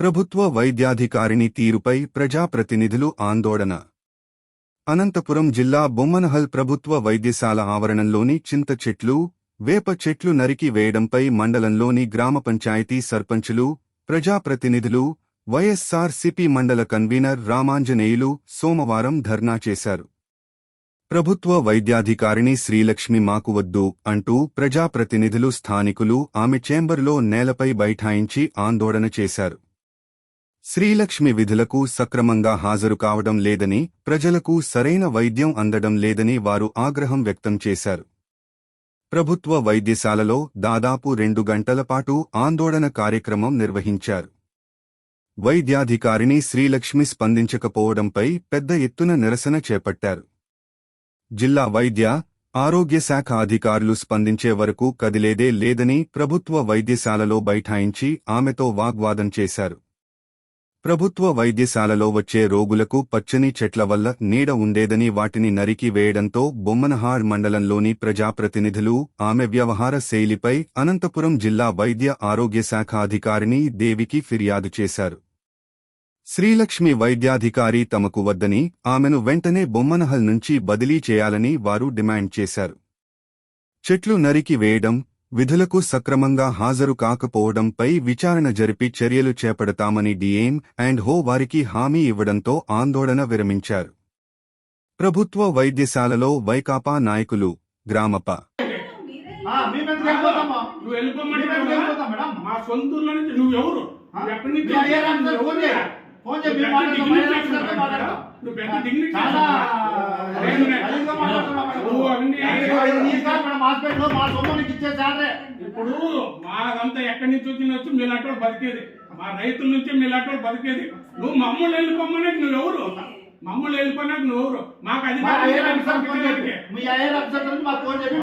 ప్రభుత్వ వైద్యాధికారిణి తీరుపై ప్రజాప్రతినిధులు ఆందోళన. అనంతపురం జిల్లా బొమ్మనహల్ ప్రభుత్వ వైద్యశాల ఆవరణంలోని చింత చెట్లు వేప చెట్లు నరికి వేయడంపై మండలంలోని గ్రామ పంచాయతీ సర్పంచులు ప్రజాప్రతినిధులు వైఎస్సార్ సిపి మండల కన్వీనర్ రామాంజనేయులు సోమవారం ధర్నా చేశారు. ప్రభుత్వ వైద్యాధికారిణి శ్రీలక్ష్మి మాకు వద్దు అంటూ ప్రజాప్రతినిధులు స్థానికులు ఆమె చేంబర్లో నేలపై బైఠాయించి ఆందోళన చేశారు. శ్రీలక్ష్మి విధులకు సక్రమంగా హాజరు కావడం లేదని ప్రజలకు సరైన వైద్యం అందడం లేదని వారు ఆగ్రహం వ్యక్తం చేశారు. ప్రభుత్వ వైద్యశాలలో దాదాపు రెండు గంటల పాటు ఆందోళన కార్యక్రమం నిర్వహించారు. వైద్యాధికారిని శ్రీలక్ష్మి స్పందించకపోవడంపై పెద్ద ఎత్తున నిరసన చేపట్టారు. జిల్లా వైద్య ఆరోగ్య శాఖ అధికారులు స్పందించే వరకు కదిలేదే లేదని ప్రభుత్వ వైద్యశాలలో బైఠాయించి ఆమెతో వాగ్వాదం చేశారు. ప్రభుత్వ వైద్యశాలలో వచ్చే రోగులకు పచ్చని చెట్ల వల్ల నీడ ఉండేదని వాటిని నరికి వేయడంతో బొమ్మనహార్ మండలంలోని ప్రజాప్రతినిధులు ఆమె వ్యవహార శైలిపై అనంతపురం జిల్లా వైద్య ఆరోగ్య శాఖ అధికారిని దేవికి ఫిర్యాదు చేశారు. శ్రీలక్ష్మి వైద్యాధికారి తమకు వద్దని ఆమెను వెంటనే బొమ్మనహల్ నుంచి బదిలీ చేయాలని వారు డిమాండ్ చేశారు. చెట్లు నరికి వేయడం విధులకు సక్రమంగా హాజరు కాకపోవడంపై విచారణ జరిపి చర్యలు చేపడతామని డిఎం అండ్ హో వారికి హామీ ఇవ్వడంతో ఆందోళన విరమించారు. ప్రభుత్వ వైద్యశాలలో వైకాపా నాయకులు గ్రామప? నువ్వు మా ఫోన్. నువ్వు పెద్ద డిగ్నిటీ సొమ్మునికి ఇచ్చే సాలరీ. ఇప్పుడు మాదంతా ఎక్కడి నుంచి వచ్చినొచ్చు మీలాంటి బతికేది. మా రైతుల నుంచి మీలాంటి బతికేది. నువ్వు మమ్మల్ని వెళ్ళిపోమనే నువ్వు ఎవరు? మమ్మల్ని వెళ్ళిపోయినాక నువ్వు ఎవరు? మాకు. మీ ఫోన్ చేయి.